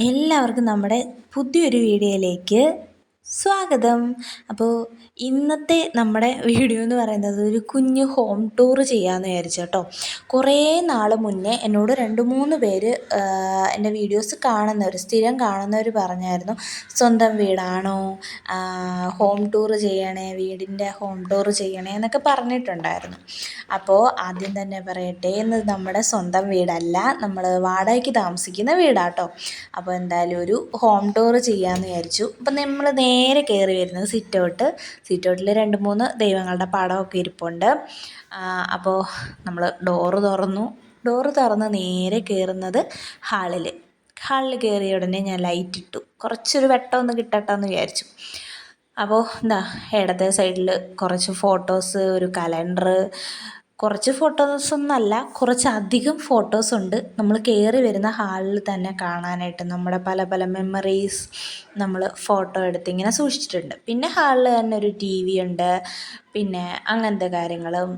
എല്ലാവർക്കും നമ്മുടെ പുതിയൊരു വീഡിയോയിലേക്ക് സ്വാഗതം. അപ്പോൾ ഇന്നത്തെ നമ്മുടെ വീഡിയോ എന്ന് പറയുന്നത് ഒരു കുഞ്ഞ് ഹോം ടൂർ ചെയ്യാമെന്ന് വിചാരിച്ചു കേട്ടോ. കുറേ നാൾ മുന്നേ എന്നോട് രണ്ട് മൂന്ന് പേര് എന്റെ വീഡിയോസ് കാണുന്നവർ സ്ഥിരം കാണുന്നവർ പറഞ്ഞായിരുന്നു സ്വന്തം വീടാണോ? ഹോം ടൂർ ചെയ്യണേ വീടിന്റെ ഹോം ടൂർ ചെയ്യണേ എന്നൊക്കെ പറഞ്ഞിട്ടുണ്ടായിരുന്നു. അപ്പോൾ ആദ്യം തന്നെ പറയട്ടെ എന്ന് നമ്മുടെ സ്വന്തം വീടല്ല നമ്മൾ വാടകയ്ക്ക് താമസിക്കുന്ന വീടാട്ടോ അപ്പോൾ എന്തായാലും ഒരു ഹോം ടൂർ ചെയ്യാമെന്ന് വിചാരിച്ചു. അപ്പോൾ നമ്മൾ നേരെ കയറി വരുന്നത് സിറ്റൗട്ട്. സിറ്റൗട്ടിൽ രണ്ട് മൂന്ന് ദൈവങ്ങളുടെ പടമൊക്കെ ഇരിപ്പുണ്ട്. അപ്പോൾ നമ്മൾ ഡോറ് തുറന്നു. ഡോറ് തുറന്ന് നേരെ കയറുന്നത് ഹാളിൽ ഹാളിൽ കയറിയ ഉടനെ ഞാൻ ലൈറ്റ് ഇട്ടു. കുറച്ചൊരു വെട്ടമൊന്ന് കിട്ടട്ടെ എന്ന് വിചാരിച്ചു. അപ്പോൾ എന്താ ഇടത്തെ സൈഡിൽ കുറച്ച് ഫോട്ടോസ് ഒരു കലണ്ടർ കുറച്ച് ഫോട്ടോസ് ഒന്നല്ല കുറച്ചധികം ഫോട്ടോസുണ്ട് നമ്മൾ കയറി വരുന്ന ഹാളിൽ തന്നെ കാണാനായിട്ട് നമ്മുടെ പല പല മെമ്മറീസ് നമ്മൾ ഫോട്ടോ എടുത്ത് ഇങ്ങനെ സൂക്ഷിച്ചിട്ടുണ്ട്. പിന്നെ ഹാളിൽ തന്നെ ഒരു ടി വി ഉണ്ട്. പിന്നെ അങ്ങനത്തെ കാര്യങ്ങളും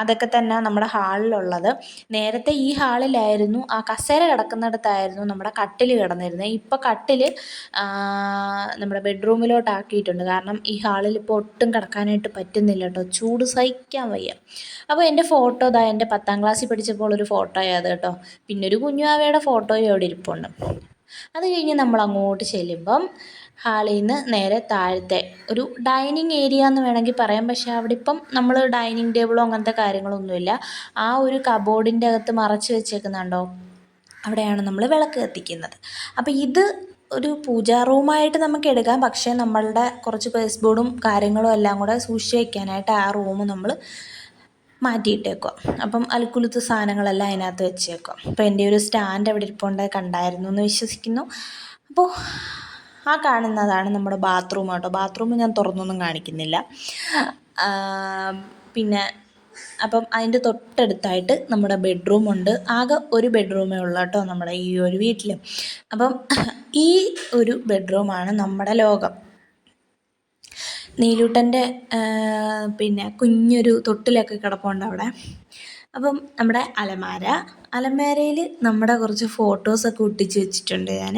അതൊക്കെ തന്നെ നമ്മുടെ ഹാളിലുള്ളത് നേരത്തെ ഈ ഹാളിലായിരുന്നു ആ കസേര കിടക്കുന്നിടത്തായിരുന്നു നമ്മുടെ കട്ടിൽ കിടന്നിരുന്നത്. ഇപ്പോൾ കട്ടിൽ നമ്മുടെ ബെഡ്റൂമിലോട്ട് ആക്കിയിട്ടുണ്ട് കാരണം ഈ ഹാളിൽ ഇപ്പോൾ ഒട്ടും കിടക്കാനായിട്ട് പറ്റുന്നില്ല കേട്ടോ. ചൂട് സഹിക്കാൻ വയ്യ. അപ്പോൾ എന്റെ ഫോട്ടോ ഇതാ എന്റെ പത്താം ക്ലാസ്സിൽ പഠിച്ചപ്പോൾ ഒരു ഫോട്ടോയാണ് കേട്ടോ. പിന്നെ ഒരു കുഞ്ഞുവാവയുടെ ഫോട്ടോയും അവിടെ ഇരിപ്പുണ്ട്. അത് കഴിഞ്ഞ് നമ്മൾ അങ്ങോട്ട് ചെല്ലുമ്പം ഹാളിൽ നിന്ന് നേരെ താഴത്തെ ഒരു ഡൈനിങ് ഏരിയ എന്ന് വേണമെങ്കിൽ പറയാം. പക്ഷേ അവിടെ ഇപ്പം നമ്മൾ ഡൈനിങ് ടേബിളോ അങ്ങനത്തെ കാര്യങ്ങളൊന്നുമില്ല. ആ ഒരു കബോർഡിന്റെ അകത്ത് മറച്ച് വെച്ചേക്കുന്നുണ്ടോ? അവിടെയാണ് നമ്മൾ വിളക്ക് കത്തിക്കുന്നത്. അപ്പോൾ ഇത് ഒരു പൂജാ റൂമായിട്ട് നമുക്ക് എടുക്കാം. പക്ഷേ നമ്മളുടെ കുറച്ച് പേസ് ബോർഡും കാര്യങ്ങളും എല്ലാം കൂടെ സൂക്ഷിച്ച് വയ്ക്കാനായിട്ട് ആ റൂം നമ്മൾ മാറ്റിയിട്ടേക്കുക അപ്പം അൽക്കുലത്ത് സാധനങ്ങളെല്ലാം അതിനകത്ത് വെച്ചേക്കുക അപ്പോൾ എന്റെ ഒരു സ്റ്റാൻഡ് അവിടെ ഇരിപ്പുണ്ട് കണ്ടായിരുന്നു എന്ന് വിശ്വസിക്കുന്നു. അപ്പോൾ ആ കാണുന്നതാണ് നമ്മുടെ ബാത്റൂം കേട്ടോ. ബാത്റൂം ഞാൻ തുറന്നൊന്നും കാണിക്കുന്നില്ല. പിന്നെ അപ്പം അതിന്റെ തൊട്ടടുത്തായിട്ട് നമ്മുടെ ബെഡ്റൂം ഉണ്ട്. ആകെ ഒരു ബെഡ്റൂമേ ഉള്ളൂ കേട്ടോ നമ്മുടെ ഈ ഒരു വീട്ടിൽ അപ്പം ഈ ഒരു ബെഡ്റൂമാണ് നമ്മുടെ ലോകം. നീലൂട്ടന്റെ പിന്നെ കുഞ്ഞൊരു തൊട്ടിലൊക്കെ കിടപ്പുണ്ട് അവിടെ. അപ്പം നമ്മുടെ അലമാര. അലമാരയിൽ നമ്മുടെ കുറച്ച് ഫോട്ടോസൊക്കെ ഒട്ടിച്ച് വെച്ചിട്ടുണ്ട് ഞാൻ.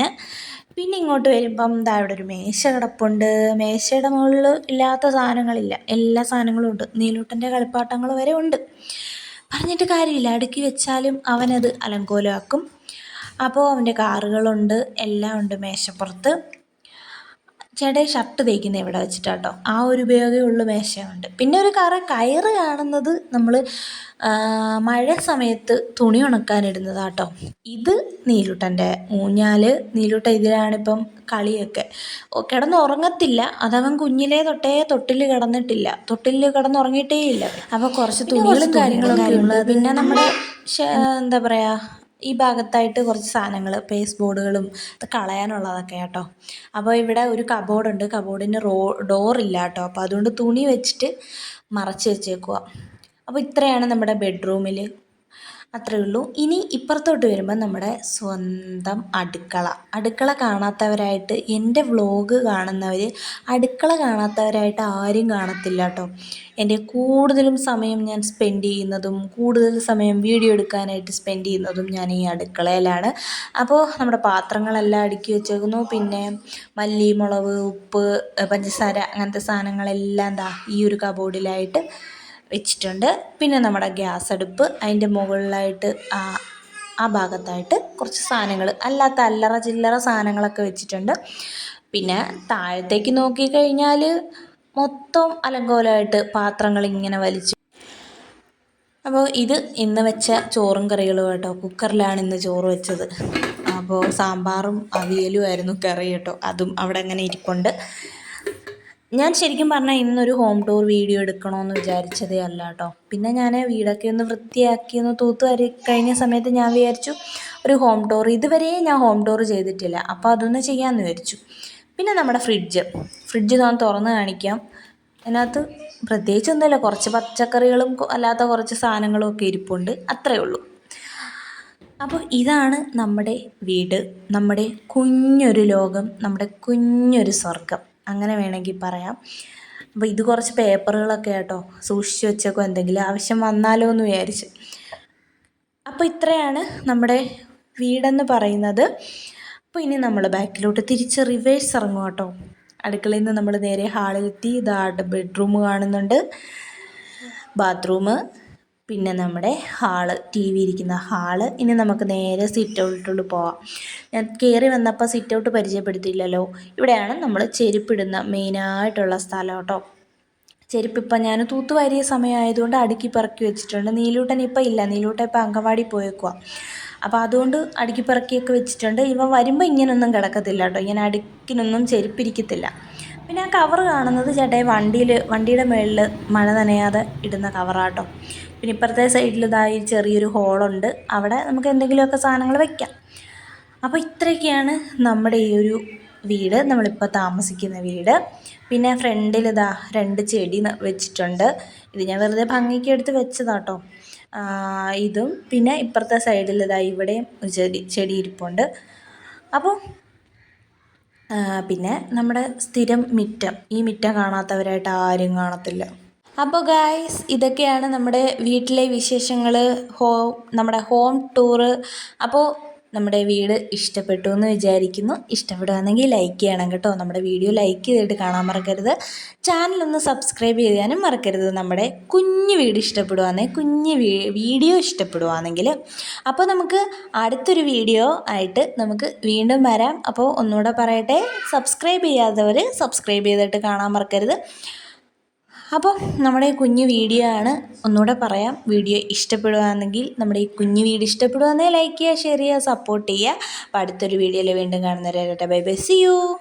പിന്നെ ഇങ്ങോട്ട് വരുമ്പം ദാ ഇവിടെ ഒരു മേശ കിടപ്പുണ്ട്. മേശയുടെ മുകളിൽ ഇല്ലാത്ത സാധനങ്ങളില്ല. എല്ലാ സാധനങ്ങളും ഉണ്ട്. നീലൂട്ടന്റെ കളിപ്പാട്ടങ്ങൾ വരെ ഉണ്ട്. പറഞ്ഞിട്ട് കാര്യമില്ല. അടുക്കി വെച്ചാലും അവനത് അലങ്കോലമാക്കും. അപ്പോൾ അവന്റെ കാറുകളുണ്ട്. എല്ലാം ഉണ്ട് മേശപ്പുറത്ത്. ചേട്ടായി ഷർട്ട് തേക്കുന്നത് ഇവിടെ വെച്ചിട്ടാട്ടോ. ആ ഒരു ഉപയോഗമുള്ള മേശയുണ്ട്. പിന്നെ ഒരു കറ കയറ് കാണുന്നത് നമ്മൾ മഴ സമയത്ത് തുണി ഉണക്കാനിടുന്നതാട്ടോ. ഇത് നീലുട്ടന്റെ ഊഞ്ഞാൽ നീലുട്ട ഇതിലാണിപ്പം കളിയൊക്കെ. കിടന്ന് ഉറങ്ങത്തില്ല അതവൻ കുഞ്ഞിലേ തൊട്ടേ തൊട്ടിൽ കിടന്നിട്ടില്ല. തൊട്ടിൽ കിടന്നുറങ്ങിയിട്ടേ ഇല്ല അപ്പോൾ കുറച്ച് തുണികളും കാര്യങ്ങളും കാര്യങ്ങളും പിന്നെ നമ്മുടെ എന്താ പറയുക ഈ ഭാഗത്തായിട്ട് കുറച്ച് സാധനങ്ങൾ പേസ്റ്റ് ബോർഡുകളും കളയാനുള്ളതൊക്കെ കേട്ടോ അപ്പോൾ ഇവിടെ ഒരു കബോർഡുണ്ട്. കബോർഡിന് റോ ഡോറില്ല കേട്ടോ. അപ്പോൾ അതുകൊണ്ട് തുണി വെച്ചിട്ട് മറച്ച് വെച്ചേക്കുക അപ്പോൾ ഇത്രയാണ് നമ്മുടെ ബെഡ്റൂമിൽ അത്രയേ ഉള്ളൂ. ഇനി ഇപ്പുറത്തോട്ട് വരുമ്പോൾ നമ്മുടെ സ്വന്തം അടുക്കള. അടുക്കള കാണാത്തവരായിട്ട് എന്റെ വ്ളോഗ് കാണുന്നവർ അടുക്കള കാണാത്തവരായിട്ട് ആരും കാണത്തില്ല കേട്ടോ. എന്റെ കൂടുതലും സമയം ഞാൻ സ്പെൻഡ് ചെയ്യുന്നതും കൂടുതൽ സമയം വീഡിയോ എടുക്കാനായിട്ട് സ്പെൻഡ് ചെയ്യുന്നതും ഞാൻ ഈ അടുക്കളയിലാണ്. അപ്പോൾ നമ്മുടെ പാത്രങ്ങളെല്ലാം അടുക്കി വെച്ചേക്കുന്നു. പിന്നെ മല്ലി മുളക് ഉപ്പ് പഞ്ചസാര അങ്ങനത്തെ സാധനങ്ങളെല്ലാം എന്താ ഈ ഒരു കബോർഡിലായിട്ട് വെച്ചിട്ടുണ്ട്. പിന്നെ നമ്മുടെ ഗ്യാസ് അടുപ്പ് അതിന്റെ മുകളിലായിട്ട് ആ ആ ഭാഗത്തായിട്ട് കുറച്ച് സാധനങ്ങൾ അല്ലാത്ത അല്ലറ ചില്ലറ സാധനങ്ങളൊക്കെ വെച്ചിട്ടുണ്ട്. പിന്നെ താഴത്തേക്ക് നോക്കിക്കഴിഞ്ഞാൽ മൊത്തം അലങ്കോലമായിട്ട് പാത്രങ്ങൾ ഇങ്ങനെ വലിച്ചു. അപ്പോൾ ഇത് ഇന്ന് വെച്ച ചോറും കറികളും കേട്ടോ. കുക്കറിലാണ് ഇന്ന് ചോറ് വെച്ചത്. അപ്പോൾ സാമ്പാറും അവിയലും ആയിരുന്നു കറി കേട്ടോ. അതും അവിടെ അങ്ങനെ ഇരിപ്പുണ്ട്. ഞാൻ ശരിക്കും പറഞ്ഞാൽ ഇന്നൊരു ഹോം ടൂർ വീഡിയോ എടുക്കണമെന്ന് വിചാരിച്ചതേ അല്ല കേട്ടോ പിന്നെ ഞാൻ വീടൊക്കെ ഒന്ന് വൃത്തിയാക്കി ഒന്ന് തൂത്ത് വരി കഴിഞ്ഞ സമയത്ത് ഞാൻ വിചാരിച്ചു ഒരു ഹോം ടൂർ ഇതുവരെ ഞാൻ ഹോം ടൂർ ചെയ്തിട്ടില്ല. അപ്പോൾ അതൊന്ന് ചെയ്യാമെന്ന് വിചാരിച്ചു. പിന്നെ നമ്മുടെ ഫ്രിഡ്ജ് ഫ്രിഡ്ജ് ഞാൻ തുറന്ന് കാണിക്കാം. അതിനകത്ത് പ്രത്യേകിച്ച് ഒന്നുമില്ല. കുറച്ച് പച്ചക്കറികളും അല്ലാത്ത കുറച്ച് സാധനങ്ങളും ഒക്കെ ഇരിപ്പുണ്ട്. അത്രയേ ഉള്ളൂ. അപ്പോൾ ഇതാണ് നമ്മുടെ വീട്. നമ്മുടെ കുഞ്ഞൊരു ലോകം. നമ്മുടെ കുഞ്ഞൊരു സ്വർഗം അങ്ങനെ വേണമെങ്കിൽ പറയാം. അപ്പോൾ ഇത് കുറച്ച് പേപ്പറുകളൊക്കെ കേട്ടോ സൂക്ഷിച്ച് വെച്ചേക്കോ എന്തെങ്കിലും ആവശ്യം വന്നാലോ എന്ന് വിചാരിച്ച്. അപ്പോൾ ഇത്രയാണ് നമ്മുടെ വീടെന്ന് പറയുന്നത്. അപ്പോൾ ഇനി നമ്മൾ ബാക്കിലോട്ട് തിരിച്ച് റിവേഴ്സ് ഇറങ്ങും കേട്ടോ. അടുക്കളയിൽ നിന്ന് നമ്മൾ നേരെ ഹാളിലെത്തി ഇതാ ബെഡ്റൂം കാണുന്നുണ്ട്. ബാത്റൂം പിന്നെ നമ്മുടെ ഹാൾ ടി വി ഇരിക്കുന്ന ഹാൾ. ഇനി നമുക്ക് നേരെ സിറ്റ് ഔട്ടിലോട്ട് പോവാം. ഞാൻ കയറി വന്നപ്പോൾ സിറ്റ് ഔട്ട് പരിചയപ്പെടുത്തിയില്ലല്ലോ. ഇവിടെയാണ് നമ്മൾ ചെരുപ്പിടുന്ന മെയിനായിട്ടുള്ള സ്ഥലം കേട്ടോ. ചെരുപ്പ് ഇപ്പം ഞാൻ തൂത്തുവാരിയ സമയമായതുകൊണ്ട് അടുക്കി പറക്കി വെച്ചിട്ടുണ്ട്. നീലൂട്ടൻ ഇപ്പം ഇല്ല. നീലൂട്ടൻ ഇപ്പം അങ്കവാടി പോയേക്കുക അപ്പോൾ അതുകൊണ്ട് അടുക്കി പറക്കിയൊക്കെ വെച്ചിട്ടുണ്ട്. ഇവ വരുമ്പോൾ ഇങ്ങനൊന്നും കിടക്കത്തില്ല കേട്ടോ. ഇങ്ങനെ അടുക്കിനൊന്നും ചെരുപ്പിരിക്കത്തില്ല. പിന്നെ ആ കവർ കാണുന്നത് ചേട്ടായി വണ്ടിയിൽ വണ്ടിയുടെ മുകളിൽ മഴ നനയാതെ ഇടുന്ന കവറാട്ടോ പിന്നെ ഇപ്പുറത്തെ സൈഡിൽ ഇതായി ചെറിയൊരു ഹോളുണ്ട് അവിടെ നമുക്ക് എന്തെങ്കിലുമൊക്കെ സാധനങ്ങൾ വെക്കാം. അപ്പോൾ ഇത്രയൊക്കെയാണ് നമ്മുടെ ഈ ഒരു വീട്. നമ്മളിപ്പോൾ താമസിക്കുന്ന വീട്. പിന്നെ ഫ്രണ്ടിൽ ഇതാ രണ്ട് ചെടി വെച്ചിട്ടുണ്ട്. ഇത് ഞാൻ വെറുതെ ഭംഗിക്ക് എടുത്ത് വെച്ചതാട്ടോ. ഇതും പിന്നെ ഇപ്പുറത്തെ സൈഡിൽ ഇതാ ഇവിടെയും ചെടി ചെടി ഇരിപ്പുണ്ട്. അപ്പോൾ പിന്നെ നമ്മുടെ സ്ഥിരം മിറ്റം. ഈ മിറ്റം കാണാത്തവരായിട്ട് ആരും കാണത്തില്ല. അപ്പോൾ ഗായ്സ് ഇതൊക്കെയാണ് നമ്മുടെ വീട്ടിലെ വിശേഷങ്ങൾ ഹോം നമ്മുടെ ഹോം ടൂറ് അപ്പോൾ നമ്മുടെ വീട് ഇഷ്ടപ്പെട്ടു എന്ന് വിചാരിക്കുന്നു. ഇഷ്ടപ്പെടുകയാണെങ്കിൽ ലൈക്ക് ചെയ്യണം കേട്ടോ. നമ്മുടെ വീഡിയോ ലൈക്ക് ചെയ്തിട്ട് കാണാൻ മറക്കരുത്. ചാനലൊന്ന് സബ്സ്ക്രൈബ് ചെയ്യാനും മറക്കരുത്. നമ്മുടെ കുഞ്ഞു വീട് ഇഷ്ടപ്പെടുകയാണെങ്കിൽ കുഞ്ഞു വീഡിയോ ഇഷ്ടപ്പെടുകയാണെങ്കിൽ അപ്പോൾ നമുക്ക് അടുത്തൊരു വീഡിയോ ആയിട്ട് നമുക്ക് വീണ്ടും വരാം. അപ്പോൾ ഒന്നുകൂടെ പറയട്ടെ. സബ്സ്ക്രൈബ് ചെയ്യാത്തവർ സബ്സ്ക്രൈബ് ചെയ്തിട്ട് കാണാൻ മറക്കരുത്. അപ്പോൾ നമ്മുടെ ഈ കുഞ്ഞു വീഡിയോ ആണ് ഒന്നുകൂടെ പറയാം. വീഡിയോ ഇഷ്ടപ്പെടുകയാണെങ്കിൽ നമ്മുടെ ഈ കുഞ്ഞു വീഡിയോ ഇഷ്ടപ്പെടുകയാണെങ്കിൽ ലൈക്ക് ചെയ്യുക ഷെയർ ചെയ്യുക സപ്പോർട്ട് ചെയ്യുക. അപ്പോൾ അടുത്തൊരു വീഡിയോയിൽ വീണ്ടും കാണുന്നവരെ ബൈ ബൈ സി യു